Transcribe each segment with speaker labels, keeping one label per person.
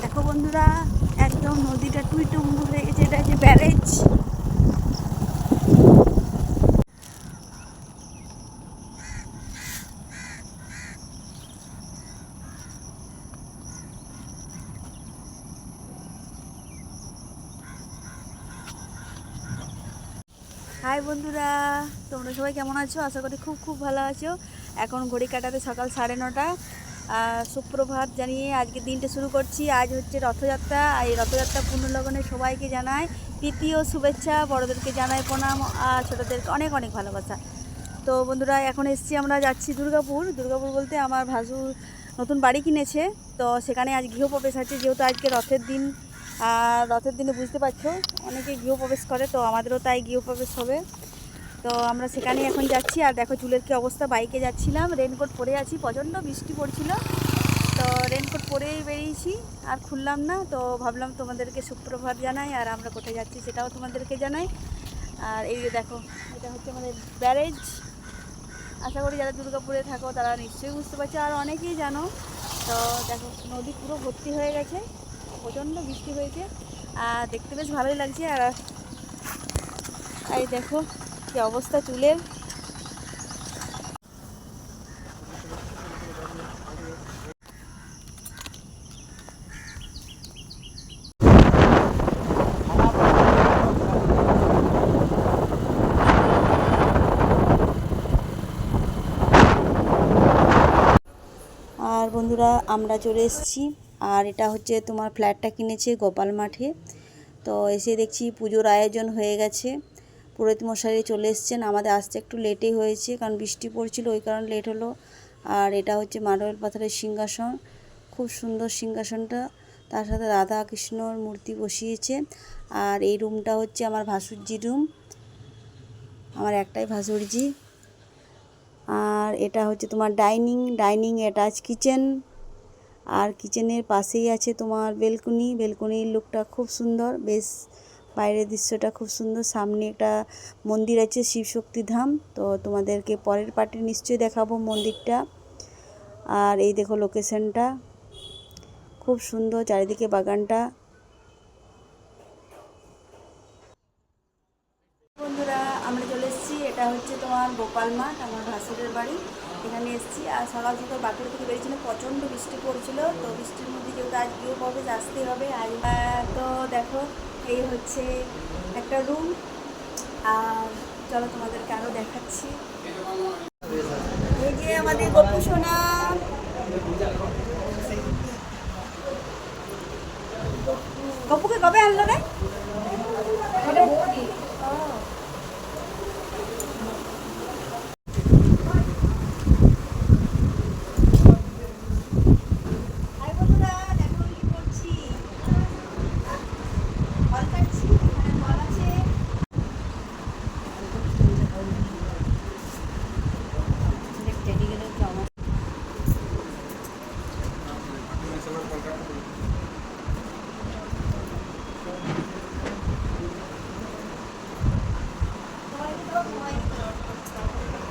Speaker 1: দেখো বন্ধুরা, একদম নদীটা টুইটুম্বু হয়ে গেছে, এটা হচ্ছে ব্যারেজ। হাই বন্ধুরা, তোমরা সবাই কেমন আছো? আশা করি খুব খুব ভালো আছো। এখন ঘড়ি কাটাতে সকাল সাড়ে নটা। সুপ্রভাত জানিয়ে আজকে দিনটা শুরু করছি। আজ হচ্ছে রথযাত্রা। এই রথযাত্রা পুণ্যলগ্নে সবাইকে জানাই ও শুভেচ্ছা, বড়োদেরকে জানাই প্রণাম আর ছোটোদেরকে অনেক অনেক ভালোবাসা। তো বন্ধুরা, এখন এসছি আমরা, যাচ্ছি দুর্গাপুর। দুর্গাপুর বলতে আমার ভাসু নতুন বাড়ি কিনেছে। তো সেখানে আজ গৃহপ্রবেশ আছে, যেহেতু আজকে রথের দিন। আর রথের দিনে বুঝতে পারছ, অনেকে গৃহপ্রবেশ করে, তো আমাদেরও তাই গৃহপ্রবেশ হবে। তো আমরা সেখানেই এখন যাচ্ছি। আর দেখো চুলের কি অবস্থা, বাইকে যাচ্ছিলাম রেনকোট পরে আছি, প্রচণ্ড বৃষ্টি পড়ছিল। তো রেনকোট পরেই বেরিয়েছি, আর খুললাম না, তো ভাবলাম তোমাদেরকে সুপ্রভাত জানাই, আর আমরা কোথায় যাচ্ছি সেটাও তোমাদেরকে জানাই। আর এই যে দেখো, এটা হচ্ছে আমাদের ব্যারেজ। আশা করি যারা দুর্গাপুরে থাকো, তারা নিশ্চয়ই বুঝতে পারছ, আর অনেকেই জানো। তো দেখো, নদী পুরো ভর্তি হয়ে গেছে, প্রচণ্ড বৃষ্টি হয়েছে, আর দেখতে বেশ ভালোই লাগছে। আর এই দেখো কি অবস্থা চুলের? আর বন্ধুরা, আমরা চলে এসেছি। আর এটা হচ্ছে তোমার ফ্ল্যাটটা কিনেছে গোপাল মাঠে। তো এসে দেখছি পুজোর আয়োজন হয়ে গেছে। পুরোহিত মশাই চলে এসছেন। আমাদের আসতে একটু লেটই হয়েছে, কারণ বৃষ্টি পড়ছিল, ওই কারণে লেট হলো। আর এটা হচ্ছে মার্বেল পাথরের সিংহাসন। খুব সুন্দর সিংহাসনটা। তার সাথে রাধা কৃষ্ণর মূর্তি বসিয়েছে। আর এই রুমটা হচ্ছে আমার ভাসুরজি রুম আমার একটাই ভাসুরজি। আর এটা হচ্ছে তোমার ডাইনিং ডাইনিং অ্যাটাচ কিচেন আর কিচেনের পাশেই আছে তোমার বেলকনি বেলকনির লুকটা খুব সুন্দর। বেশ বাইরের দৃশ্যটা খুব সুন্দর। সামনে একটা মন্দির আছে শিবশক্তি ধাম। তো তোমাদেরকে পরের পার্টি নিশ্চয়ই দেখাবো মন্দিরটা। আর এই দেখো লোকেশনটা খুব সুন্দর চারিদিকে বাগানটা। বন্ধুরা, আমরা চলে এসেছি। এটা হচ্ছে তোমার গোপাল মাঠ, আমার ভাসুরের বাড়ি। এখানে এসেছি। আর সকাল সকাল বাঁকুড়া থেকে বেরিয়েছিল, প্রচণ্ড বৃষ্টি পড়ছিল। তো বৃষ্টির মধ্যে যেহেতু আজ পাবে আসতে হবে। আজ তো দেখো এই হচ্ছে একটা রুম আর চলো তোমাদেরকে আরও দেখাচ্ছি। এই যে আমাদের গপু সোনা গপুকে কবে আনলো রে ও। হাই বন্ধুরা দেখো কি করছি ফল কাটছি এখানে ফল আছে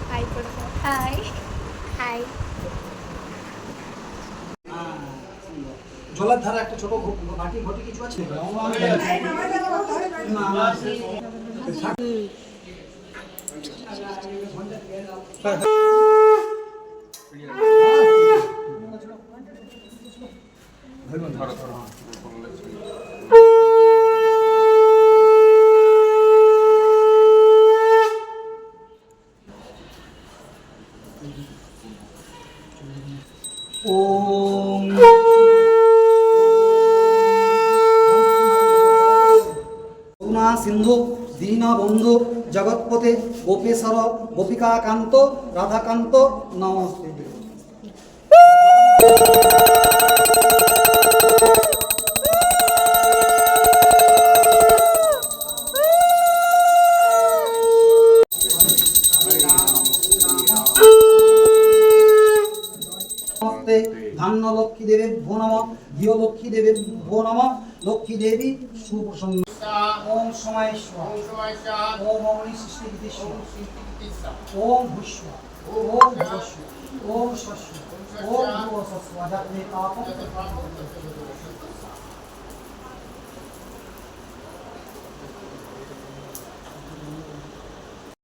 Speaker 1: হাই করে হাই হাই
Speaker 2: জলের ধারা একটা ছোট মাটি ঘটি কিছু আছে? ওম করুণা সিন্ধু, দীনবন্ধু জগৎপতে গোপেশ্বর গোপিকাকান্ত, রাধাকান্ত, নমস্তে। ধান্য লক্ষ্মী দেবের ভো নম গৃহ লক্ষ্মী দেবের ভো নম লক্ষ্মী দেবী সুপ্রসন্ন। ওম সমায়েশ্বর
Speaker 3: ওম সমাচার
Speaker 2: ওম অগ্নি সৃষ্টি বিদেশ্বর
Speaker 3: ওম চিকিৎসা
Speaker 2: ওম ভূষ্ব ওম ওম শস্য ওম ভূষস্ব যাতে পাপ
Speaker 3: তত দোষ।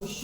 Speaker 2: ভূষ্য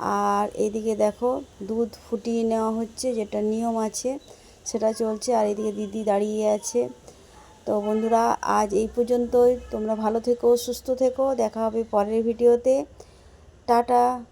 Speaker 1: আর এদিকে দেখো দুধ ফুটিয়ে নেওয়া হচ্ছে, যেটা নিয়ম আছে, সেটা চলছে। আর এদিকে দিদি দাঁড়িয়ে আছে। তো বন্ধুরা, আজ এই পর্যন্তই। তোমরা ভালো থেকো, সুস্থ থেকো। দেখা হবে পরের ভিডিওতে। টাটা।